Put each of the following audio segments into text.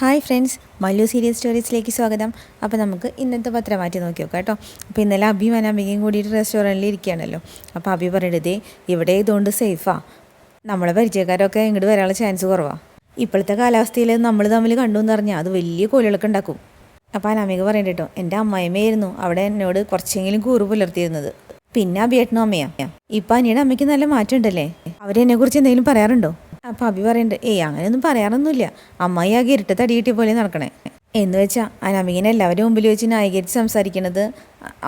Hi friends Mallu serious സ്റ്റോറീസിലേക്ക് സ്വാഗതം. അപ്പോൾ നമുക്ക് ഇന്നത്തെ പത്രം മാറ്റി നോക്കി നോക്കാം കേട്ടോ. അപ്പോൾ ഇന്നലെ അഭി അനാമികയും കൂടിയിട്ട് റെസ്റ്റോറന്റിൽ ഇരിക്കുകയാണല്ലോ. അപ്പോൾ അഭി പറയരുതേ ഇവിടെ ഇതുകൊണ്ട് സേഫാണ് നമ്മളെ പരിചയക്കാരൊക്കെ ഇങ്ങോട്ട് വരാനുള്ള ചാൻസ് കുറവാണ് ഇപ്പോഴത്തെ കാലാവസ്ഥയിൽ നമ്മൾ തമ്മിൽ കണ്ടു എന്ന് പറഞ്ഞാൽ അത് വലിയ കോലുകളൊക്കെ ഉണ്ടാക്കും. അപ്പോൾ അനാമിക പറയണ്ട കേട്ടോ എന്റെ അമ്മായിമ്മയായിരുന്നു അവിടെ എന്നോട് കുറച്ചെങ്കിലും കൂറ് പുലർത്തിയിരുന്നത്. പിന്നെ അഭിയേട്ടനും അമ്മയാണ് ഇപ്പം അനിയുടെ അമ്മയ്ക്ക് നല്ല മാറ്റമുണ്ടല്ലേ അവരെന്നെക്കുറിച്ച് അവരെന്നെ എന്തെങ്കിലും പറയാറുണ്ടോ? അപ്പൊ അഭി പറയുന്നുണ്ട് ഏയ് അങ്ങനെയൊന്നും പറയാറൊന്നുമില്ല. അമ്മായി ആകെ തടി തടിയിട്ടി പോലെ നടക്കണേ. എന്ന് വെച്ചാൽ അനാമികനെ എല്ലാവരും മുമ്പിൽ വെച്ച് ന്യായീകരിച്ച് സംസാരിക്കണത്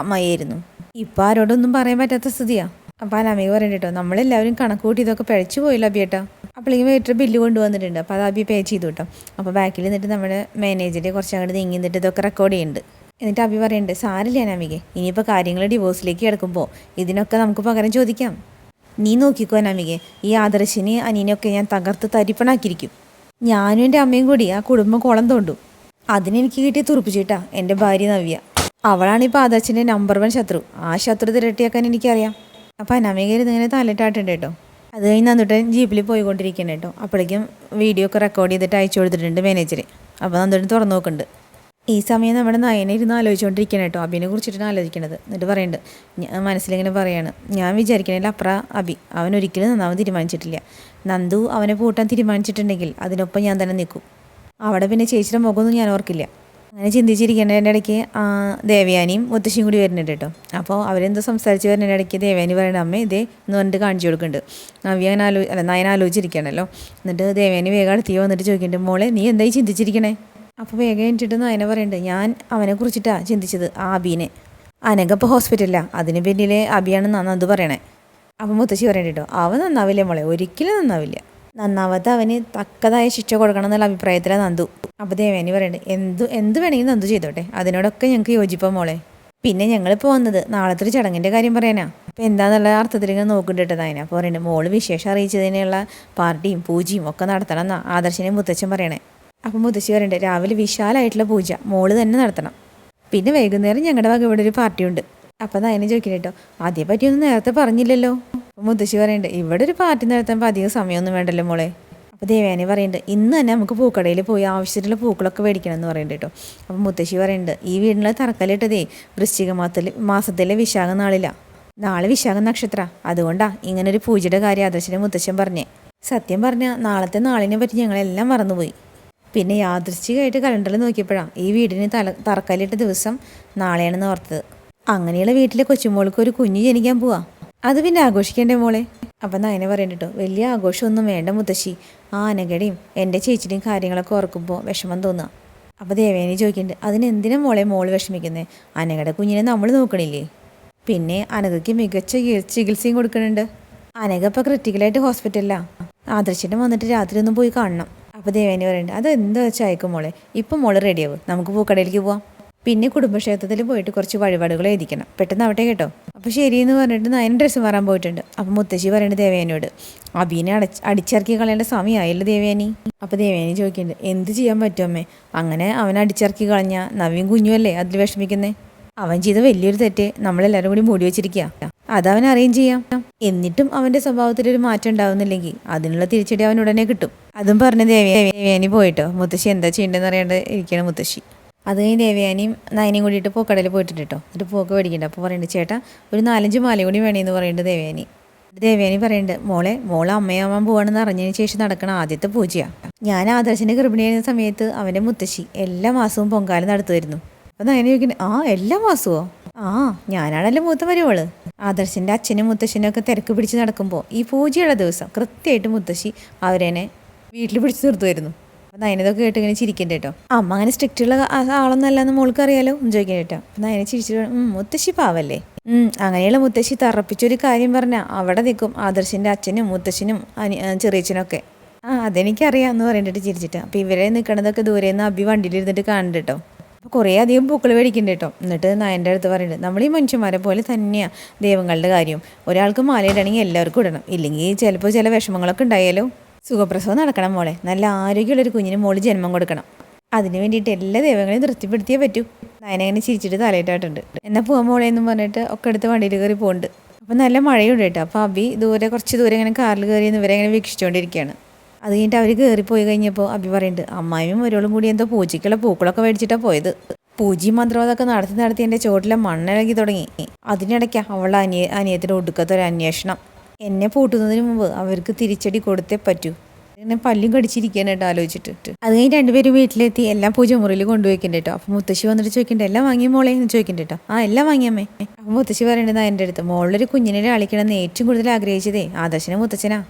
അമ്മയായിരുന്നു ഇപ്പം ആരോടൊന്നും പറയാൻ പറ്റാത്ത സ്ഥിതിയാണ് അപ്പം അനാമിക കേട്ടോ നമ്മളെല്ലാവരും കണക്ക് കൂട്ടി ഇതൊക്കെ പഴച്ചു പോയില്ല അബിയേട്ടാ അപ്പോഴേക്കും വെയിറ്റർ ബില്ല് കൊണ്ടുവന്നിട്ടുണ്ട് അപ്പോൾ അത് അബി പേ ചെയ്തു കേട്ടോ അപ്പോൾ ബാക്കിൽ നിന്നിട്ട് നമ്മുടെ മാനേജർ കുറച്ച് അങ്ങോട്ട് നീങ്ങി നിന്നിട്ട് ഇതൊക്കെ റെക്കോർഡ് ചെയ്യുന്നുണ്ട് എന്നിട്ട് അബി പറയുന്നുണ്ട് സാരില്ല അനാമികെ ഇനിയിപ്പോൾ കാര്യങ്ങൾ ഡിവോഴ്സിലേക്ക് കിടക്കുമ്പോൾ ഇതിനൊക്കെ നമുക്ക് പകരം ചോദിക്കാം. നീ നോക്കിക്കോ അനാമികെ ഈ ആദർശിനെ അനിയനൊക്കെ ഞാൻ തകർത്ത് തരിപ്പണാക്കിയിരിക്കും. ഞാനും എന്റെ അമ്മയും കൂടി ആ കുടുംബം കുളം തോണ്ടും. അതിനെനിക്ക് കിട്ടിയ തുറപ്പിച്ചിട്ടാ എന്റെ ഭാര്യ നവ്യ. അവളാണ് ഇപ്പോൾ ആദർശിന്റെ നമ്പർ വൺ ശത്രു. ആ ശത്രു തിരട്ടിയാക്കാൻ എനിക്കറിയാം. അപ്പോൾ അനാമികയിൽ ഇതിങ്ങനെ തലയിട്ടാട്ടുണ്ട് കേട്ടോ. അത് കഴിഞ്ഞ് നന്ദുട്ടൻ ജീപ്പിൽ പോയിക്കൊണ്ടിരിക്കണം കേട്ടോ. അപ്പോഴേക്കും വീഡിയോ ഒക്കെ റെക്കോർഡ് ചെയ്തിട്ട് അയച്ചു കൊടുത്തിട്ടുണ്ട് മാനേജർ അപ്പോൾ നന്ദുട്ടൻ തുറന്നു നോക്കുന്നുണ്ട്. ഈ സമയം നമ്മുടെ നയന ഇരുന്ന് ആലോചിച്ചുകൊണ്ടിരിക്കണം കേട്ടോ. അബിനെ കുറിച്ചിട്ടാണ് ആലോചിക്കണത്. എന്നിട്ട് പറയുന്നുണ്ട് മനസ്സിലിങ്ങനെ പറയാണ്. ഞാൻ വിചാരിക്കണേൽ അപ്ര അബി. അവൻ ഒരിക്കലും നന്നാവാൻ തീരുമാനിച്ചിട്ടില്ല. നന്ദു അവനെ പൂട്ടാൻ തീരുമാനിച്ചിട്ടുണ്ടെങ്കിൽ അതിനൊപ്പം ഞാൻ തന്നെ നിൽക്കും. അവിടെ പിന്നെ ചേച്ചിയുടെ മുഖമൊന്നും ഞാൻ ഓർക്കില്ല. അങ്ങനെ ചിന്തിച്ചിരിക്കേണ്ടതിന്റെ ഇടയ്ക്ക് ദേവയാനിയും മുത്തശ്ശിയും കൂടി വരുന്നുണ്ട് കേട്ടോ. അപ്പോൾ അവരെന്തോ സംസാരിച്ച് വരുന്നതിന്റെ ഇടയ്ക്ക് ദേവയാനി പറയുന്ന അമ്മ ഇതേ എന്ന് പറഞ്ഞിട്ട് കാണിച്ചു കൊടുക്കുന്നുണ്ട്. നവ്യ അങ്ങനെ ആലോ അല്ല നയന ആലോചിച്ചിരിക്കുകയാണല്ലോ. എന്നിട്ട് ദേവയാനി വേഗം അടുത്തേക്ക് വന്നിട്ട് ചോദിക്കുന്നുണ്ട് മോളെ നീ എന്തായി ചിന്തിച്ചിരിക്കണേ? അപ്പോൾ വേഗം എനിച്ചിട്ട് അതിനെ പറയുന്നുണ്ട് ഞാൻ അവനെ കുറിച്ചിട്ടാണ് ചിന്തിച്ചത് ആ അബീനെ അനഘ ഇപ്പോൾ ഹോസ്പിറ്റലിലാണ് അതിന് പിന്നിലെ അബിയാണെന്ന് നന്ദു പറയണേ. അപ്പം മുത്തശ്ശി പറയണ്ടോ അവൻ നന്നാവില്ല മോളെ? ഒരിക്കലും നന്നാവില്ല. നന്നാവാത്ത അവന് തക്കതായ ശിക്ഷ കൊടുക്കണം എന്നുള്ള അഭിപ്രായത്തിലാണ് നന്ദു. അപ്പോൾ ദേവേനി പറയുന്നുണ്ട് എന്ത് എന്ത് വേണമെങ്കിലും നന്ദു ചെയ്തോട്ടെ. അതിനോടൊക്കെ ഞങ്ങൾക്ക് യോജിപ്പാ മോളെ. പിന്നെ ഞങ്ങളിപ്പോൾ വന്നത് നാളത്തെ ഒരു ചടങ്ങിന്റെ കാര്യം പറയാനാ. അപ്പോൾ എന്താന്നുള്ള അർത്ഥത്തിൽ ഇങ്ങനെ നോക്കുന്നുണ്ട് അതിനെ അപ്പോൾ പറയുന്നത് മോൾ വിശേഷം അറിയിച്ചതിനുള്ള പാർട്ടിയും പൂജയും ഒക്കെ നടത്തണം എന്നാ ആദർശനെ മുത്തച്ഛൻ പറയണേ. അപ്പം മുത്തശ്ശി പറയുന്നുണ്ട് രാവിലെ വിശാലമായിട്ടുള്ള പൂജ മോൾ തന്നെ നടത്തണം. പിന്നെ വൈകുന്നേരം ഞങ്ങളുടെ വക ഇവിടെ ഒരു പാർട്ടിയുണ്ട് അപ്പം നയനെ ചോദിക്കണം കേട്ടോ അതേ പറ്റിയൊന്നും നേരത്തെ പറഞ്ഞില്ലല്ലോ? മുത്തശ്ശി പറയുന്നുണ്ട് ഇവിടെ ഒരു പാർട്ടി നടത്തുമ്പോൾ അധികം സമയമൊന്നും വേണ്ടല്ലോ മോളെ. അപ്പോൾ ദേവേനെ പറയുന്നുണ്ട് ഇന്ന് തന്നെ നമുക്ക് പൂക്കടയിൽ പോയി ആവശ്യത്തിലുള്ള പൂക്കളൊക്കെ മേടിക്കണം എന്ന് പറയുന്നുണ്ട് കേട്ടോ അപ്പം മുത്തശ്ശി പറയുന്നുണ്ട് ഈ വീടിനുള്ള തറക്കല്ലിട്ടതേ വൃശ്ചിക മാസത്തിൽ മാസത്തിലെ വിശാഖ നാളിലാണ് നാളെ വിശാഖ നക്ഷത്ര. അതുകൊണ്ടാ ഇങ്ങനൊരു പൂജയുടെ കാര്യം ആദർശിനെ മുത്തശ്ശൻ പറഞ്ഞേ. സത്യം പറഞ്ഞാൽ നാളത്തെ നാളിനെ പറ്റി ഞങ്ങളെല്ലാം മറന്നുപോയി. പിന്നെ യാദൃശ്ചികമായിട്ട് കലണ്ടറിൽ നോക്കിയപ്പോഴാണ് ഈ വീടിന് തല തറക്കല്ലിട്ട ദിവസം നാളെയാണെന്ന് ഓർത്തത്. അങ്ങനെയുള്ള വീട്ടിലെ കൊച്ചുമോൾക്ക് ഒരു കുഞ്ഞ് ജനിക്കാൻ പോവാ. അത് പിന്നെ ആഘോഷിക്കേണ്ടേ മോളെ? അപ്പം നയനെ പറയണ്ടോ വലിയ ആഘോഷമൊന്നും വേണ്ട മുത്തശ്ശി. ആ അനഘയുടെയും എന്റെ ചേച്ചിയുടെയും കാര്യങ്ങളൊക്കെ ഓർക്കുമ്പോൾ വിഷമം തോന്നുക അപ്പോൾ ദേവേനെ ചോദിക്കുന്നുണ്ട് അതിനെന്തിനാ മോളെ മോൾ വിഷമിക്കുന്നത് അനഘയുടെ കുഞ്ഞിനെ നമ്മൾ നോക്കണില്ലേ? പിന്നെ അനകയ്ക്ക് മികച്ച ചികി- ചികിത്സയും കൊടുക്കുന്നുണ്ട് അനക ഇപ്പോൾ ക്രിട്ടിക്കലായിട്ട് ഹോസ്പിറ്റലിലാണ് ആദർശിന്റെ വന്നിട്ട് രാത്രി ഒന്ന് പോയി കാണണം. അപ്പോൾ ദേവേനി പറയുന്നുണ്ട് അത് എന്താ വെച്ചാൽ അയക്കും മോളെ? ഇപ്പം മോൾ റെഡിയാവും നമുക്ക് പൂക്കടയിലേക്ക് പോവാം. പിന്നെ കുടുംബക്ഷേത്രത്തിൽ പോയിട്ട് കുറച്ച് വഴിപാടുകൾ എഴുതിക്കണം. പെട്ടെന്ന് ആവട്ടെ കേട്ടോ. അപ്പോൾ ശരിയെന്ന് പറഞ്ഞിട്ട് നയൻ ഡ്രസ്സ് മാറാൻ പോയിട്ടുണ്ട്. അപ്പോൾ മുത്തശ്ശി പറയുന്നത് ദേവേനോട് അബീനെ അടച്ച് അടിച്ചിറക്കി കളയേണ്ട സമയമായില്ല ദേവേനി അപ്പോൾ ദേവേനി ചോദിക്കുന്നുണ്ട് എന്ത് ചെയ്യാൻ പറ്റും അമ്മേ? അങ്ങനെ അവൻ അടിച്ചിറക്കി കളഞ്ഞ നവ്യം കുഞ്ഞുമല്ലേ അതിൽ വിഷമിക്കുന്നേ? അവൻ ചെയ്ത വലിയൊരു തെറ്റ്. നമ്മളെല്ലാവരും കൂടി മൂടി വെച്ചിരിക്കുക അതവൻ അറേഞ്ച് ചെയ്യാം. എന്നിട്ടും അവന്റെ സ്വഭാവത്തിൽ ഒരു മാറ്റം ഉണ്ടാവുന്നില്ലെങ്കിൽ അതിനുള്ള തിരിച്ചടി അവൻ ഉടനെ കിട്ടും. അതും പറഞ്ഞ് ദേവയാനി പോയിട്ടോ? മുത്തശ്ശി എന്താ ചെയ്യേണ്ടതെന്ന് അറിയാണ്ട് ഇരിക്കണം മുത്തശ്ശി. അത് കഴിഞ്ഞ് ദേവയാനിയും നയനയും കൂടിയിട്ട് പൂക്കടയിൽ പോയിട്ടുണ്ട് കേട്ടോ എന്നിട്ട് പൂക്ക് മേടിക്കണ്ട. അപ്പോൾ പറയുന്നുണ്ട് ചേട്ടാ ഒരു നാലഞ്ച് മാല കൂടി വേണമെന്ന് പറയുന്നുണ്ട് ദേവയാനി. ദേവയാനി പറയുന്നുണ്ട് മോളെ മോളെ അമ്മയാവാൻ പോവാണെന്ന് അറിഞ്ഞതിന് ശേഷം നടക്കണ ആദ്യത്തെ പൂജയാണ് ഞാൻ ആദർശിന്റെ ഗർഭിണിയായിരുന്ന സമയത്ത് അവന്റെ മുത്തശ്ശി എല്ലാ മാസവും പൊങ്കാല നടത്തുമായിരുന്നു. അപ്പം നയന ചോദിക്കുന്നത് ആ എല്ലാ മാസമോ ആ ഞാനാണല്ലോ മൂത്ത വരുവൾ. ആദർശിന്റെ അച്ഛനും മുത്തശ്ശനും ഒക്കെ തിരക്ക് പിടിച്ച് നടക്കുമ്പോൾ ഈ പൂജയുള്ള ദിവസം കൃത്യമായിട്ട് മുത്തശ്ശി അവരെന്നെ വീട്ടിൽ പിടിച്ചു നിർത്തുമായിരുന്നു അപ്പം നയനതൊക്കെ കേട്ട് ഇങ്ങനെ ചിരിക്കണ്ട കേട്ടോ അമ്മ അങ്ങനെ സ്ട്രിക്റ്റ് ഉള്ള ആ- ആളൊന്നല്ലെന്ന് മോൾക്ക് അറിയാലോ? ചോദിക്കാൻ കേട്ടോ അപ്പം നയനെ ചിരിച്ചിട്ട് മുത്തശ്ശി പാവല്ലേ? അങ്ങനെയുള്ള മുത്തശ്ശി തറപ്പിച്ചൊരു കാര്യം പറഞ്ഞാൽ അവിടെ നിൽക്കും ആദർശിന്റെ അച്ഛനും മുത്തശ്ശനും അനി ചെറിയച്ഛനൊക്കെ ആ അതെനിക്കറിയാം എന്ന് പറഞ്ഞിട്ട് ചിരിച്ചിട്ട്. അപ്പം ഇവരെ നിൽക്കണതൊക്കെ ദൂരെ നിന്ന് അബി വണ്ടിയിലിരുന്നിട്ട് കാണണ്ട കേട്ടോ അപ്പോൾ കുറേ അധികം പൂക്കൾ മേടിക്കുന്നുണ്ട് കേട്ടോ എന്നിട്ട് നായന്റെ അടുത്ത് പറയുന്നുണ്ട് നമ്മൾ ഈ മനുഷ്യന്മാരെ പോലെ തന്നെയാണ് ദൈവങ്ങളുടെ കാര്യം. ഒരാൾക്ക് മാലയിടണമെങ്കിൽ എല്ലാവർക്കും ഇടണം. ഇല്ലെങ്കിൽ ചിലപ്പോൾ ചില വിഷമങ്ങളൊക്കെ ഉണ്ടായാലോ? സുഖപ്രസവം നടക്കണം മോളെ. നല്ല ആരോഗ്യമുള്ളൊരു കുഞ്ഞിന് മോൾ ജന്മം കൊടുക്കണം. അതിന് വേണ്ടിയിട്ട് എല്ലാ ദൈവങ്ങളെയും തൃപ്തിപ്പെടുത്തിയേ പറ്റൂ. നയനങ്ങനെ ചിരിച്ചിട്ട് തലയിട്ടായിട്ടുണ്ട് എന്നാൽ പോകാൻ മോളെ എന്നും പറഞ്ഞിട്ട് ഒക്കെ എടുത്ത് വണ്ടിയിൽ കയറി പോകുന്നുണ്ട് അപ്പം നല്ല മഴയുണ്ട് കേട്ടോ അപ്പോൾ അബി ദൂരെ കുറച്ച് ദൂരെ ഇങ്ങനെ കാറിൽ കയറി ഇവരെ ഇങ്ങനെ വീക്ഷിച്ചുകൊണ്ടിരിക്കുകയാണ് അത് കഴിഞ്ഞിട്ട് അവർ കയറിപ്പോയി കഴിഞ്ഞപ്പോൾ അഭി പറയുന്നുണ്ട് അമ്മായിയും ഒരാളും കൂടി എന്തോ പൂജയ്ക്കുള്ള പൂക്കളൊക്കെ മേടിച്ചിട്ടാണ് പോയത്. പൂജയും മന്ത്രവാദമൊക്കെ നടത്തി നടത്തി എന്റെ ചോട്ടിലെ മണ്ണിളകി തുടങ്ങി. അതിനിടയ്ക്ക് അവളുടെ അനിയ അനിയത്തിന്റെ ഒടുക്കത്തെ ഒരു അന്വേഷണം. എന്നെ പൂട്ടുന്നതിന് മുമ്പ് അവർക്ക് തിരിച്ചടി കൊടുത്തേ പറ്റൂ. എന്നെ പല്ലും കടിച്ചിരിക്കാനായിട്ട് ആലോചിച്ചിട്ട്. അത് കഴിഞ്ഞ് രണ്ടുപേരും വീട്ടിലെത്തി. എല്ലാം പൂജ മുറിയിൽ കൊണ്ടുപോയിക്കണ്ട കേട്ടോ. അപ്പോൾ മുത്തശ്ശി വന്നിട്ട് ചോദിക്കണ്ട എല്ലാം വാങ്ങിയ മോളെ? എന്ന് ചോദിക്കണ്ട കേട്ടോ. ആ എല്ലാം വാങ്ങിയമ്മേ അപ്പം മുത്തശ്ശി പറയേണ്ടത് എന്റെ അടുത്ത്. മോളിലൊരു കുഞ്ഞിനെ കളിക്കണമെന്ന് ഏറ്റവും കൂടുതൽ ആഗ്രഹിച്ചതേ ആദർശന മുത്തച്ഛനാ.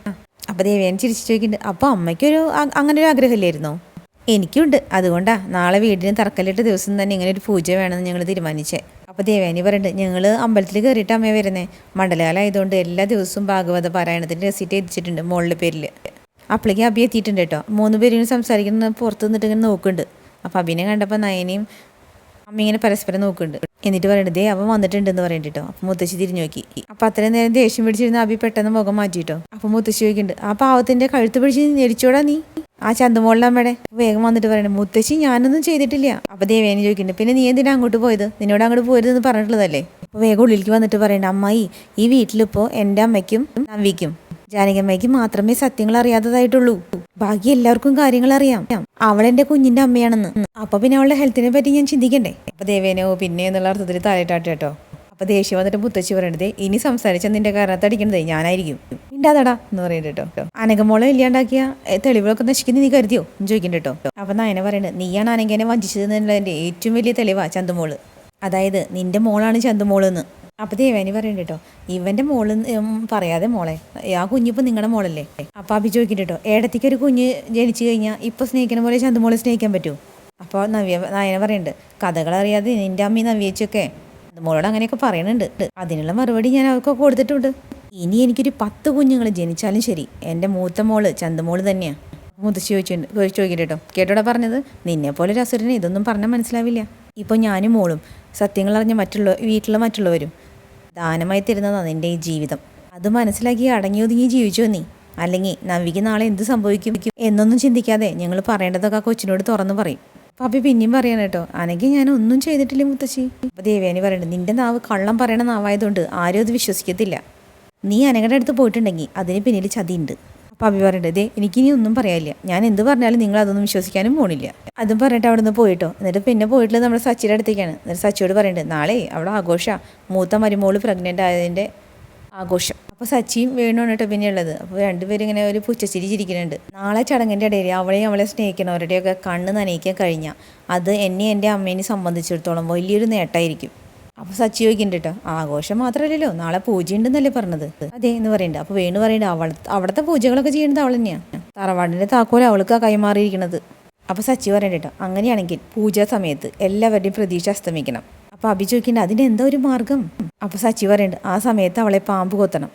അപ്പോൾ ദേവേനെ ചിരിച്ചു ചോദിക്കുന്നുണ്ട് അപ്പോൾ അമ്മയ്ക്കൊരു അങ്ങനെ ഒരു ആഗ്രഹമില്ലായിരുന്നോ? എനിക്കുണ്ട്. അതുകൊണ്ടാ നാളെ വീടിന് തറക്കല്ലിട്ട ദിവസം തന്നെ ഇങ്ങനെ ഒരു പൂജ വേണമെന്ന് ഞങ്ങൾ തീരുമാനിച്ചേ. അപ്പോൾ ദേവേനി പറയുന്നുണ്ട് ഞങ്ങൾ അമ്പലത്തിൽ കയറിയിട്ട് അമ്മയെ വരുന്നേ. മണ്ഡലകാലായതുകൊണ്ട് എല്ലാ ദിവസവും ഭാഗവത പാരായണത്തിന്റെ റെസിറ്റ് എത്തിച്ചിട്ടുണ്ട് മോളുടെ പേരിൽ അപ്പോഴേക്കും അബി എത്തിയിട്ടുണ്ട് കേട്ടോ. മൂന്ന് പേരും സംസാരിക്കുന്ന പുറത്ത് നിന്നിട്ട് ഇങ്ങനെ നോക്കുന്നുണ്ട്. അപ്പോൾ അബിനെ കണ്ടപ്പോൾ നയനയും അമ്മ ഇങ്ങനെ പരസ്പരം നോക്കുന്നുണ്ട്. എന്നിട്ട് പറയുന്നത് ദേ അവൻ വന്നിട്ടുണ്ടെന്ന് പറയണ്ടിട്ടോ. അപ്പൊ മുത്തശ്ശി തിരിഞ്ഞു നോക്കി. അപ്പൊ അത്രയും നേരം ദേഷ്യം പിടിച്ചിരുന്ന അബി പെട്ടെന്ന് മുഖം മാറ്റി കേട്ടോ അപ്പോൾ മുത്തശ്ശി ചോദിക്കുന്നുണ്ട് ആ പാവത്തിന്റെ കഴുത്ത് പിടിച്ച് ഞെരിച്ചോടാ നീ? ആ ചന്തമോളിൽ അമ്മയുടെ. വേഗം വന്നിട്ട് പറയണേ മുത്തശ്ശി ഞാനൊന്നും ചെയ്തിട്ടില്ല. അപ്പൊ ദേവേനെ ചോദിക്കുന്നുണ്ട് പിന്നെ നീ എന്തിനാ അങ്ങോട്ട് പോയത്? നിന്നോട് അങ്ങോട്ട് പോരുതെന്ന് പറഞ്ഞിട്ടുള്ളതല്ലേ? വേഗം ഉള്ളിലേക്ക് വന്നിട്ട് പറയണ്ട അമ്മായി ഈ വീട്ടിലിപ്പോൾ എന്റെ അമ്മയ്ക്കും നവിക്കും ജാനകമ്മയ്ക്ക് മാത്രമേ സത്യങ്ങൾ അറിയാത്തതായിട്ടുള്ളൂ. ബാക്കി എല്ലാവർക്കും കാര്യങ്ങൾ അറിയാം. അവൾ എന്റെ കുഞ്ഞിന്റെ അമ്മയാണെന്ന്. അപ്പൊ പിന്നെ അവളുടെ ഹെൽത്തിനെ പറ്റി ഞാൻ ചിന്തിക്കണ്ടേ? അപ്പൊ ദേവേനോ പിന്നെ എന്നുള്ള അർത്ഥത്തിൽ താഴെട്ടാട്ടെ കേട്ടോ. അപ്പൊ ദേഷ്യം വന്നിട്ട് മുത്തച്ഛി പറയണത് ഇനി സംസാരിച്ച നിന്റെ കാരണത്ത് അടിക്കണത്? ഞാനായിരിക്കും. ഇണ്ടാതടാ എന്ന് പറയുന്നത് കേട്ടോ. അനകമോളെ ഇല്ലാണ്ടാക്കിയ തെളിവുകളൊക്കെ നശിക്കുന്ന നീ കരുതിയോ? എന്ന് ചോദിക്കണ്ട കേട്ടോ. അപ്പൊ നയന പറയുന്നത് നീയാണ് അനങ്കനെ വഞ്ചിച്ചതെന്നുള്ളതിന്റെ ഏറ്റവും വലിയ തെളിവാ ചന്തുമോൾ. അതായത് നിന്റെ മോളാണ് ചന്തുമോളെന്ന് അപ്പൊ ദേവാനി പറയുന്നുണ്ട് കേട്ടോ ഇവന്റെ മോൾ പറയാതെ മോളെ ആ കുഞ്ഞിപ്പോ നിങ്ങളുടെ മോളല്ലേ? അപ്പൊ അഭി ചോദിക്കണ്ട കേട്ടോ ഏടത്തേക്ക് ഒരു കുഞ്ഞ് ജനിച്ചു കഴിഞ്ഞാൽ ഇപ്പൊ സ്നേഹിക്കുന്ന പോലെ ചന്തുമോളെ സ്നേഹിക്കാൻ പറ്റുമോ അപ്പോൾ നവ്യ നായനെ പറയുന്നുണ്ട് കഥകൾ അറിയാതെ നിന്റെ അമ്മയും നവ്യച്ചൊക്കെ. മോളോട് അങ്ങനെയൊക്കെ പറയുന്നുണ്ട് അതിനുള്ള മറുപടി ഞാൻ അവർക്ക് കൊടുത്തിട്ടുണ്ട്. ഇനി എനിക്കൊരു പത്ത് കുഞ്ഞുങ്ങൾ ജനിച്ചാലും ശരി എന്റെ മൂത്ത മോൾ ചന്തുമോൾ തന്നെയാണ് മുത്തശ്ശി ചോദിച്ചിട്ടുണ്ട് ചോദിക്കട്ടെ കേട്ടോ കേട്ടോടെ പറഞ്ഞത്? നിന്നെ പോലെ ഒരു അസുരനെ ഇതൊന്നും പറഞ്ഞാൽ മനസ്സിലാവില്ല. ഇപ്പോൾ ഞാനും മോളും സത്യങ്ങൾ അറിഞ്ഞ മറ്റുള്ള വീട്ടിലെ മറ്റുള്ളവരും ദാനമായി തരുന്നതാണ് നിന്റെ ഈ ജീവിതം. അത് മനസ്സിലാക്കി അടങ്ങി ഒതുങ്ങി ജീവിച്ചോ നീ? അല്ലെങ്കിൽ നവിക്ക് നാളെ എന്ത് സംഭവിക്കും? എന്നൊന്നും ചിന്തിക്കാതെ ഞങ്ങൾ പറയേണ്ടതൊക്കെ കൊച്ചിനോട് തുറന്നു പറയും. പാപ്പി പിന്നെയും പറയണം കേട്ടോ അനക്ക് ഞാൻ ഒന്നും ചെയ്തിട്ടില്ല മുത്തശ്ശി? അപ്പോൾ ദേവയാനി പറയുന്നുണ്ട് നിന്റെ നാവ് കള്ളം പറയണ നാവായതുകൊണ്ട് ആരും അത് വിശ്വസിക്കത്തില്ല. നീ അനങ്ങളുടെ അടുത്ത് പോയിട്ടുണ്ടെങ്കിൽ അതിന് പിന്നിൽ ചതിയുണ്ട്. അപ്പോൾ അഭി പറയേണ്ടത് എനിക്കിനി ഒന്നും പറയാനില്ല. ഞാൻ എന്ത് പറഞ്ഞാലും നിങ്ങൾ അതൊന്നും വിശ്വസിക്കാനും പോണില്ല. അതും പറഞ്ഞിട്ട് അവിടെ നിന്ന് പോയിട്ടോ. എന്നിട്ട് പിന്നെ പോയിട്ടുള്ളത് നമ്മുടെ സച്ചിയുടെ അടുത്തേക്കാണ്. എന്നിട്ട് സച്ചിയോട് പറയേണ്ടത് നാളെ അവിടെ ആഘോഷമാണ് മൂത്ത മരുമോൾ പ്രഗ്നന്റ് ആയതിന്റെ ആഘോഷം. അപ്പോൾ സച്ചിയും വേണുമാണ് കേട്ടോ പിന്നെ ഉള്ളത്. അപ്പോൾ രണ്ടുപേരും ഇങ്ങനെ ഒരു പുച്ചച്ചിരി ചിരിക്കുന്നുണ്ട്. നാളെ ചടങ്ങിന്റെ ഇടയിൽ അവളെയും അവളെ സ്നേഹിക്കണവരുടെയൊക്കെ കണ്ണ് നനയിക്കാൻ കഴിഞ്ഞാൽ അത് എന്നെ എന്റെ അമ്മേനെ സംബന്ധിച്ചിടത്തോളം വലിയൊരു നേട്ടമായിരിക്കും അപ്പോൾ സച്ചി ചോദിക്കുന്നുണ്ട് കേട്ടോ ആഘോഷം മാത്രമല്ലല്ലോ നാളെ പൂജ ഉണ്ടെന്നല്ലേ പറഞ്ഞത്. അതെ എന്ന് പറയുന്നുണ്ട്. അപ്പോൾ വേണു പറയണ്ട അവൾ അവിടുത്തെ പൂജകളൊക്കെ ചെയ്യുന്നത് അവൾ തന്നെയാണ് തറവാടിന്റെ താക്കോൽ അവൾക്ക് കൈമാറിയിരിക്കുന്നത് അപ്പോൾ സച്ചി പറയണ്ട കേട്ടോ അങ്ങനെയാണെങ്കിൽ പൂജാ സമയത്ത് എല്ലാവരുടെയും പ്രതീക്ഷ അസ്തമിക്കണം. അപ്പോൾ അഭി ചോദിക്കേണ്ട അതിന് എന്താ ഒരു മാർഗം? അപ്പോൾ സച്ചി പറയണ്ട ആ സമയത്ത് അവളെ പാമ്പ് കൊത്തണം.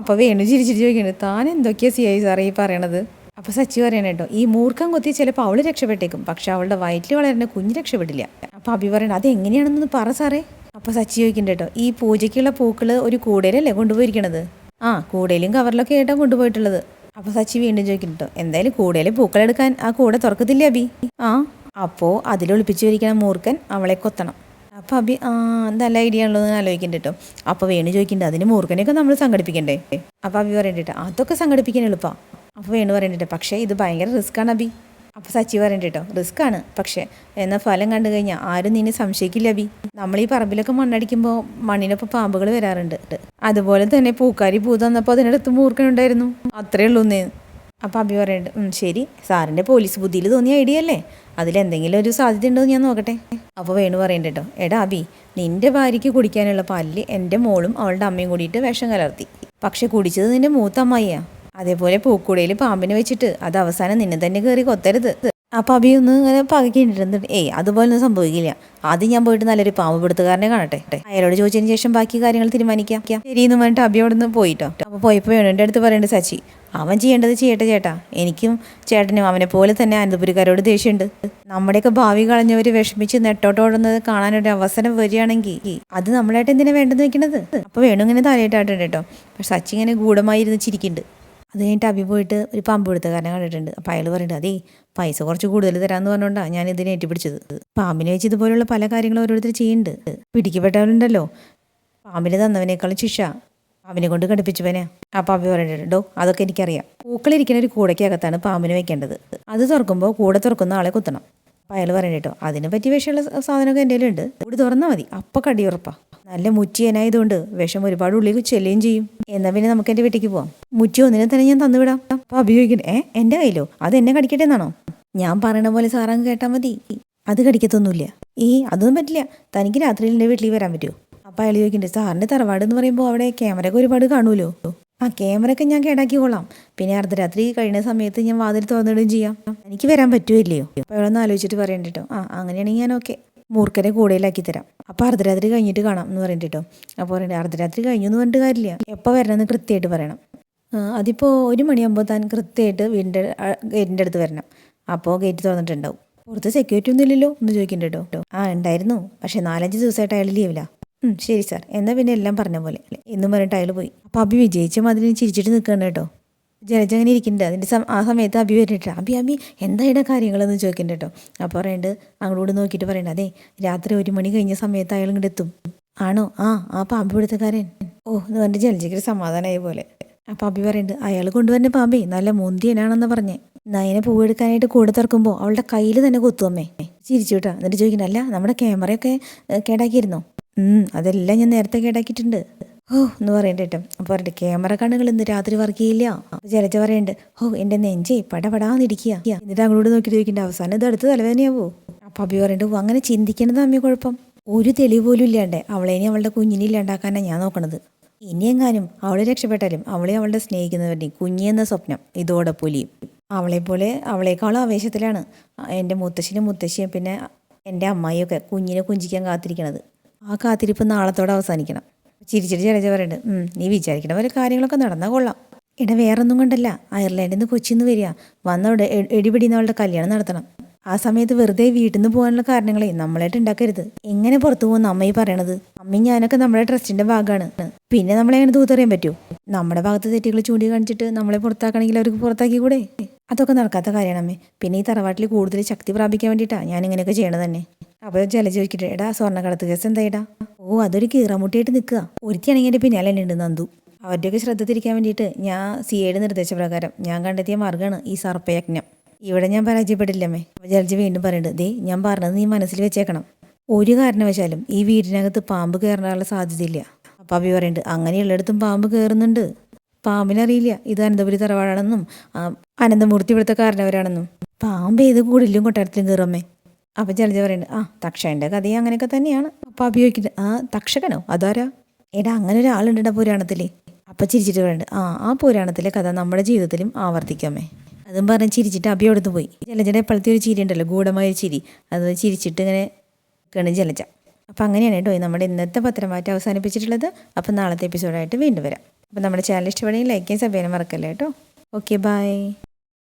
അപ്പോൾ വേണു ചിരിച്ചിട്ട് ചോദിക്കുന്നുണ്ട് താൻ എന്തൊക്കെയാ സി ഐ സാറേ ഈ പറയണത്? അപ്പോൾ സച്ചി പറയണ കേട്ടോ ഈ മൂർഖം കൊത്തി ചിലപ്പോൾ അവൾ രക്ഷപ്പെട്ടേക്കും പക്ഷെ അവളുടെ വയറ്റിൽ വളരുന്ന കുഞ്ഞ് രക്ഷപ്പെടില്ല. അപ്പോൾ അഭി പറയണ അത് എങ്ങനെയാണെന്നൊന്ന് പറ സാറേ. അപ്പോൾ സച്ചി ചോദിക്കുന്നുണ്ട് കേട്ടോ ഈ പൂജയ്ക്കുള്ള പൂക്കൾ ഒരു കൂടയിലല്ലേ കൊണ്ടുപോയിരിക്കണത്? ആ കൂടയിലും കവറിലൊക്കെ ആയിട്ടാണ് കൊണ്ടുപോയിട്ടുള്ളത്. അപ്പോൾ സച്ചി വീണ്ടും ചോദിക്കുന്നുണ്ട് കേട്ടോ എന്തായാലും കൂടയിൽ പൂക്കളെടുക്കാൻ ആ കൂടെ തുറക്കത്തില്ലേ അബി ആ അപ്പോൾ അതിലൊളിപ്പിച്ചു വരിക്കണ മൂർഖൻ അവളെ കൊത്തണം. അപ്പോൾ അബി ആ നല്ല ഐഡിയ ഉള്ളത് ആലോചിക്കുന്നുണ്ട് കേട്ടോ അപ്പോൾ വേണു ചോദിക്കുന്നുണ്ട് അതിന് മൂർഖനെയൊക്കെ നമ്മൾ സംഘടിപ്പിക്കണ്ടേ? അപ്പോൾ അബി പറയണ്ടിട്ട് അതൊക്കെ സംഘടിപ്പിക്കാൻ എളുപ്പമാണ് അപ്പോൾ വേണു പറയണ്ടിട്ട് പക്ഷേ ഇത് ഭയങ്കര റിസ്ക്കാണ് അബി അപ്പോൾ സച്ചി പറയണ്ട കേട്ടോ റിസ്ക് ആണ്. പക്ഷേ എന്നാൽ ഫലം കണ്ടു കഴിഞ്ഞാൽ ആരും നിന്നെ സംശയിക്കില്ല അബി നമ്മൾ ഈ പറമ്പിലൊക്കെ മണ്ണടിക്കുമ്പോൾ മണ്ണിനൊപ്പം പാമ്പുകൾ വരാറുണ്ട്. അതുപോലെ തന്നെ പൂക്കാരി പൂ തന്നപ്പോൾ അതിനടുത്ത് മൂർക്കനുണ്ടായിരുന്നു അത്രേ ഉള്ളൂ എന്നേ അപ്പോൾ അബി പറയുന്നുണ്ട് ശരി. സാറിന്റെ പോലീസ് ബുദ്ധിയിൽ തോന്നിയ ഐഡിയ അല്ലേ? അതിലെന്തെങ്കിലും ഒരു സാധ്യത ഉണ്ടോ ഞാൻ നോക്കട്ടെ. അപ്പോൾ വേണു പറയണ്ട കേട്ടോ എടാ അബി നിന്റെ ഭാര്യയ്ക്ക് കുടിക്കാനുള്ള പാലിൽ എന്റെ മോളും അവളുടെ അമ്മയും കൂടിയിട്ട് വിഷം കലർത്തി. പക്ഷെ കുടിച്ചത് നിന്റെ മൂത്ത അമ്മായിയാ. അതേപോലെ പൂക്കുടയിൽ പാമ്പിനെ വെച്ചിട്ട് അത് അവസാനം നിന്നെ തന്നെ കയറി കൊത്തരുത്. അപ്പോൾ അഭി ഒന്ന് ഇങ്ങനെ പകക്കിണ്ടിരുന്നിട്ട് ഏയ് അതുപോലെ ഒന്നും സംഭവിക്കില്ല. ആദ്യം ഞാൻ പോയിട്ട് നല്ലൊരു പാമ്പ് പിടുത്തുകാരനെ കാണട്ടെ. അയാളോട് ചോദിച്ചതിന് ശേഷം ബാക്കി കാര്യങ്ങൾ തീരുമാനിക്കാം. ശരി എന്ന് പറഞ്ഞിട്ട് അഭി അവിടെ നിന്ന് പോയിട്ടോ. അപ്പോൾ പോയപ്പോൾ വേണുവിന്റെ അടുത്ത് പറയേണ്ട സച്ചി അവൻ ചെയ്യേണ്ടത് ചെയ്യട്ടെ ചേട്ടാ. എനിക്കും ചേട്ടനും അവനെ പോലെ തന്നെ അനന്തപുരിക്കാരോട് ദേഷ്യമുണ്ട്. നമ്മുടെയൊക്കെ ഭാവി കളഞ്ഞവർ വിഷമിച്ച് നെട്ടോട്ടോടുന്നത് കാണാനൊരു അവസരം വരികയാണെങ്കിൽ അത് നമ്മളായിട്ട് എന്തിനാ വേണ്ടെന്ന് വെക്കണത്? അപ്പോൾ വേണു ഇങ്ങനെ തലയിട്ടാട്ടുണ്ട് കേട്ടോ. പക്ഷെ സച്ചി ഇങ്ങനെ ഗൂഢമായി ഇരുന്ന് ചിരിക്കുന്നുണ്ട്. അത് കഴിഞ്ഞിട്ട് അഭി പോയിട്ട് ഒരു പമ്പ് എടുത്തുകാരനെ കണ്ടിട്ടുണ്ട്. അപ്പോൾ അയാൾ പറയുന്നുണ്ട് അതേ പൈസ കുറച്ച് കൂടുതൽ തരാമെന്ന് പറഞ്ഞുകൊണ്ടാണ് ഞാൻ ഇതിനെ ഏറ്റുപിടിച്ചത് പാമ്പിനെ വെച്ച് ഇതുപോലുള്ള പല കാര്യങ്ങളും ഓരോരുത്തർ ചെയ്യുന്നുണ്ട് പിടിക്കപ്പെട്ടവരുണ്ടല്ലോ. പാമ്പിന് തന്നവനേക്കാളും ശിക്ഷ. പാമ്പിനെ കൊണ്ട് കടുപ്പിച്ചുവനെ. ആ അഭി പറഞ്ഞിട്ടുണ്ടോ അതൊക്കെ എനിക്കറിയാം. പൂക്കളിരിക്കുന്ന ഒരു കൂടയ്ക്കകത്താണ് പാമ്പിന് വെക്കേണ്ടത്. അത് തുറക്കുമ്പോൾ കൂടെ തുറക്കുന്ന ആളെ കുത്തണം. അപ്പോൾ അയാൾ പറയണ കേട്ടോ അതിനെ പറ്റി വിഷമുള്ള സാധനമൊക്കെ എന്റെ കയ്യിലുണ്ട്. കൂടി തുറന്നാൽ മതി. അപ്പം കടിയുറപ്പാ. നല്ല മുറ്റിയനായതുകൊണ്ട് വിഷം ഒരുപാട് ഉള്ളിൽ ചെല്ലുകയും ചെയ്യും. എന്നാൽ പിന്നെ നമുക്ക് എന്റെ വീട്ടിലേക്ക് പോവാം. മുറ്റി ഒന്നിനെ തന്നെ ഞാൻ തന്നുവിടാം. അപ്പം അഭിയോഗിക്കണേ ഏ എന്റെ കയ്യിലോ? അത് എന്നെ കടിക്കട്ടെ എന്നാണോ? ഞാൻ പറയണ പോലെ സാറങ്ങ് കേട്ടാൽ മതി. അത് കടിക്കത്തൊന്നുമില്ല. ഈ അതൊന്നും പറ്റില്ല. തനിക്ക് രാത്രിയിൽ എന്റെ വീട്ടിൽ വരാൻ പറ്റുമോ? അപ്പം അയാൾ ചോദിക്കുന്നുണ്ട് സാറിന്റെ തറവാട് എന്ന് പറയുമ്പോൾ അവിടെ ക്യാമറക്ക് ഒരുപാട് കാണുമല്ലോ? ആ ക്യാമറയൊക്കെ ഞാൻ കേടാക്കി കൊള്ളാം പിന്നെ അർദ്ധരാത്രി കഴിഞ്ഞ സമയത്ത് ഞാൻ വാതിൽ തുറന്നിടുകയും ചെയ്യാം. എനിക്ക് വരാൻ പറ്റുമല്ലയോ അപ്പോൾ ഇവിടെ ആലോചിച്ചിട്ട് പറയണ്ട ആ അങ്ങനെയാണെങ്കിൽ ഞാൻ ഓക്കെ. മൂർക്കരെ കൂടെയിലാക്കി തരാം. അപ്പോൾ അർദ്ധരാത്രി കഴിഞ്ഞിട്ട് കാണാം എന്ന് പറയണ്ട അപ്പോൾ പറയണ്ടേ അർദ്ധരാത്രി കഴിഞ്ഞു എന്ന് പറഞ്ഞിട്ട് കാര്യമില്ല. എപ്പോൾ വരണമെന്ന് കൃത്യമായിട്ട് പറയണം. അതിപ്പോ അതിപ്പോൾ ഒരു മണിയാകുമ്പോൾ താൻ കൃത്യമായിട്ട് വീടിന്റെ ഗേറ്റിന്റെ അടുത്ത് വരണം. അപ്പോൾ ഗേറ്റ് തുറന്നിട്ടുണ്ടാവും. പുറത്ത് സെക്യൂരിറ്റി ഒന്നും ഇല്ലല്ലോ എന്ന് ചോദിക്കണ്ട ആ ഉണ്ടായിരുന്നു. പക്ഷേ നാലഞ്ച് ദിവസമായിട്ട് അയാൾ ലീവില്ല ശരി സാർ. എന്നാൽ പിന്നെ എല്ലാം പറഞ്ഞ പോലെ. എന്നും പറഞ്ഞിട്ട് അയാൾ പോയി. അപ്പോൾ അഭി വിജയിച്ച മാതിരി ചിരിച്ചിട്ട് നിൽക്കണം കേട്ടോ. ജലജ അങ്ങനെ ഇരിക്കുന്നുണ്ട്. അതിന്റെ ആ സമയത്ത് അഭി വരുന്നുണ്ട്. അഭി അഭി എന്തായുടെ കാര്യങ്ങളെന്ന് ചോദിക്കുന്നുണ്ട് കേട്ടോ. അപ്പോൾ പറയണ്ട് അങ്ങോട്ട് നോക്കിയിട്ട് പറയണ്ട അതെ രാത്രി ഒരു മണി കഴിഞ്ഞ സമയത്ത് അയാൾ ഇങ്ങോട്ട് എത്തും. ആണോ? ആ ആ പാമ്പ് പിടുത്തക്കാരൻ ഓ എന്ന് പറഞ്ഞിട്ട് ജലജയ്ക്ക് സമാധാനമായ പോലെ. അപ്പോൾ അഭി പറയുന്നുണ്ട് അയാൾ കൊണ്ടുവരുന്ന പാമ്പേ. നല്ല മുന്തിയനാണെന്ന് പറഞ്ഞേ. നയനെ പൂവെടുക്കാനായിട്ട് കൂടെ തുറക്കുമ്പോൾ അവളുടെ കയ്യിൽ തന്നെ കൊത്തുവമ്മേ ചിരിച്ചു കേട്ടോ. എന്നിട്ട് ചോദിക്കണ്ട അല്ല നമ്മുടെ ക്യാമറയൊക്കെ കേടാക്കിയിരുന്നോ? അതെല്ലാം ഞാൻ നേരത്തെ കേടാക്കിയിട്ടുണ്ട്. ഓ എന്ന് പറയണ്ട കേട്ടോ അപ്പോൾ പറയട്ടെ ക്യാമറ കണ്ണുകൾ ഇന്ന് രാത്രി വർക്ക് ചെയ്യില്ല. ജലജ പറയണ്ട് ഓ എന്റെ നെഞ്ചേ പടപടാന്നിരിക്കുക എന്നിട്ട് അങ്ങോട്ട് നോക്കിയിട്ട് ചോദിക്കണ്ട അവസാനം ഇത് അടുത്ത് തലവേദനയാവോ? അപ്പോൾ അഭി പറയണ്ട് അങ്ങനെ ചിന്തിക്കണത് അമ്മ കുഴപ്പം. ഒരു തെളിവ് പോലും ഇല്ലാണ്ട് അവളെ ഇനി അവളുടെ കുഞ്ഞിനെ ഇല്ലാണ്ടാക്കാനാണ് ഞാൻ നോക്കണത്. ഇനിയെങ്ങാനും അവളെ രക്ഷപ്പെട്ടാലും അവളെ അവളുടെ സ്നേഹിക്കുന്നവരുടെ കുഞ്ഞി എന്ന സ്വപ്നം ഇതോടെ പൊലിയും പോലെ അവളെക്കാളും ആവേശത്തിലാണ് എന്റെ മുത്തശ്ശിനും മുത്തശ്ശിയും പിന്നെ എന്റെ അമ്മായിയൊക്കെ കുഞ്ഞിനെ കുഞ്ചിക്കാൻ കാത്തിരിക്കണത്. ആ കാത്തിരിപ്പ് നാളത്തോടെ അവസാനിക്കണം. ചിരിച്ചിരി ചിലച്ച് പറയുന്നുണ്ട് "ഉം, നീ വിചാരിക്കണ പോലെ കാര്യങ്ങളൊക്കെ നടന്നാൽ കൊള്ളാം. എടാ വേറൊന്നും കൊണ്ടല്ല. അയർലൻഡിൽ നിന്ന് കൊച്ചിന്ന് വരിക. വന്നവിടെ എടിപിടിന്നവളുടെ കല്യാണം നടത്തണം. ആ സമയത്ത് വെറുതെ വീട്ടിൽ നിന്ന് പോകാനുള്ള കാരണങ്ങളെ നമ്മളായിട്ട് ഉണ്ടാക്കരുത്. എങ്ങനെ പുറത്തു പോകുന്ന അമ്മയി പറയണത്? അമ്മയും ഞാനൊക്കെ നമ്മുടെ ട്രസ്റ്റിന്റെ ഭാഗമാണ് പിന്നെ നമ്മളെ അങ്ങനെ തൂത്തറിയാൻ പറ്റുമോ നമ്മുടെ ഭാഗത്ത് തെറ്റുകൾ ചൂണ്ടിക്കാണിച്ചിട്ട് നമ്മളെ പുറത്താക്കണമെങ്കിൽ അവർക്ക് പുറത്താക്കി കൂടെ അതൊക്കെ നടക്കാത്ത കാര്യമാണ് അമ്മേ. പിന്നെ ഈ തറവാട്ടിൽ കൂടുതൽ ശക്തി പ്രാപിക്കാൻ വേണ്ടിയിട്ടാണ് ഞാൻ ഇങ്ങനെയൊക്കെ ചെയ്യണത് തന്നെ. അപ്പോൾ ജല ചോദിക്കട്ടെ എടാ സ്വർണക്കടത്ത് കേസ് എന്തായിടാ? ഓ അതൊരു കീറാമുട്ടിയായിട്ട് നിൽക്കുക. ഒരുത്തിയാണെങ്കിൽ എന്റെ പിന്നാലെ ഉണ്ട് നന്ദു. അവരുടെയൊക്കെ ശ്രദ്ധ തിരിക്കാൻ വേണ്ടിയിട്ട് ഞാൻ സി എയുടെ നിർദ്ദേശപ്രകാരം ഞാൻ കണ്ടെത്തിയ മാർഗമാണ് ഈ സർപ്പയജ്ഞം. ഇവിടെ ഞാൻ പരാജയപ്പെടില്ലമ്മേ. അപ്പോൾ ജലജ വീണ്ടും പറയുന്നുണ്ട് ദേ ഞാൻ പറഞ്ഞത് നീ മനസ്സിൽ വെച്ചേക്കണം. ഒരു കാരണവശാലും ഈ വീടിനകത്ത് പാമ്പ് കയറാനുള്ള സാധ്യതയില്ല. അപ്പോൾ അഭി പറയുന്നുണ്ട് അങ്ങനെയുള്ളിടത്തും പാമ്പ് കയറുന്നുണ്ട്. പാമ്പിനറിയില്ല ഇത് അനന്തപുരി തറവാടാണെന്നും അനന്തമൂർത്തി ഇവിടുത്തെ കാരണവരാണെന്നും. പാമ്പ് ഏത് കൂടിലും കൊട്ടാരത്തിലും കയറുമ്മേ അപ്പം ജലജ പറയുന്നുണ്ട് ആ തക്ഷന്റെ കഥയും അങ്ങനെയൊക്കെ തന്നെയാണ്. അപ്പം അഭിയോഗിക്കുന്നത് ആ തക്ഷകനോ? അതാരാ? എടാ അങ്ങനെ ഒരാളുണ്ടാ പുരാണത്തിലേ. അപ്പം ചിരിച്ചിട്ട് പറയുന്നുണ്ട് ആ ആ പുരാണത്തിലെ കഥ നമ്മുടെ ജീവിതത്തിലും ആവർത്തിക്കാമേ. അതും പറഞ്ഞ് ചിരിച്ചിട്ട് അഭി അവിടുന്ന് പോയി. ജലജയുടെ എപ്പോഴത്തെ ഒരു ചിരി ഉണ്ടല്ലോ ഗൂഢമായ ചിരി. അത് ചിരിച്ചിട്ട് ഇങ്ങനെ കണ് ജലജ. അപ്പം അങ്ങനെയാണ് കേട്ടോ നമ്മുടെ ഇന്നത്തെ പത്രമാറ്റം അവസാനിപ്പിച്ചിട്ടുള്ളത്. അപ്പം നാളത്തെ എപ്പിസോഡായിട്ട് വീണ്ടും വരാം. അപ്പം നമ്മുടെ ചാനൽ ഇഷ്ടപ്പെടുകയും ലൈക്ക് ചെയ്യാൻ മറക്കല്ലേ കേട്ടോ? Okay bye